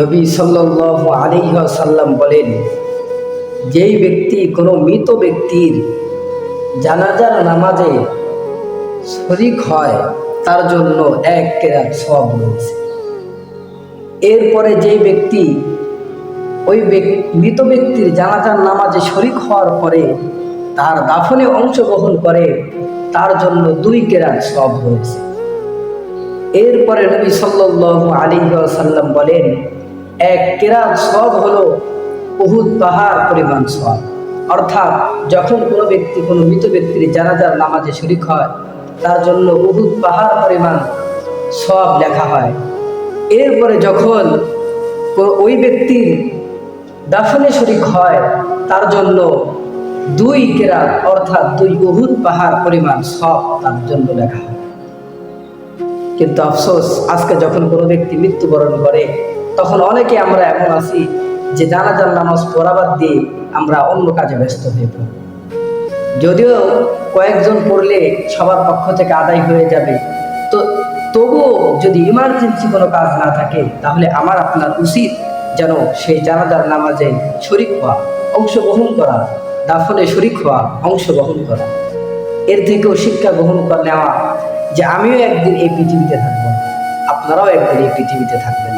নবী সাল্লাল্লাহু আলাইহি সাল্লাম বলেন, যেই ব্যক্তি কোনো মৃত ব্যক্তির জানাজার নামাজে শরিক হয়, তার জন্য এক কেরাত সব রয়েছে। এরপরে যেই ব্যক্তি ওই মৃত ব্যক্তির জানাজার নামাজে শরিক হওয়ার পরে তার দাফনে অংশগ্রহণ করে, তার জন্য দুই কেরাত সব রয়েছে। এরপরে নবী সাল্লাল্লাহু আলাইহি সাল্লাম বলেন কেরাত সব হলো উহুদ পাহাড় পরিমাণ সব অর্থাৎ যখন কোনো ব্যক্তি, কোনো মৃত ব্যক্তির জানাজার নামাজে শরিক হয়, তার জন্য উহুদ পাহাড় পরিমাণ সব লেখা হয়। এরপরে যখন ওই ব্যক্তির দাফনে শরিক হয়, তার জন্য দুই কেরাত অর্থাৎ দুই উহুদ পাহাড় পরিমাণ সব তার জন্য লেখা হয়। কিন্তু আফসোস, আজকে যখন কোনো ব্যক্তি মৃত্যুবরণ করে তখন অনেকে আমরা এমন আছি যে জানাজার নামাজ পড়াবাদ দিয়ে আমরা অন্য কাজে ব্যস্ত হয়ে পড়ি। যদিও কয়েকজন পড়লে সবার পক্ষ থেকে আদায় হয়ে যাবে। তো তবুও যদি ইমার্জেন্সি কোনো কাজ না থাকে, তাহলে আমার আপনার উচিত যেন সেই জানাজার নামাজে শরিক হওয়া, অংশগ্রহণ করা, দাফনে শরিক হওয়া, অংশগ্রহণ করা। এর থেকেও শিক্ষা গ্রহণ করে নেওয়া যে আমিও একদিন এই পৃথিবীতে থাকব আপনারাও একদিন এই পৃথিবীতে থাকবেন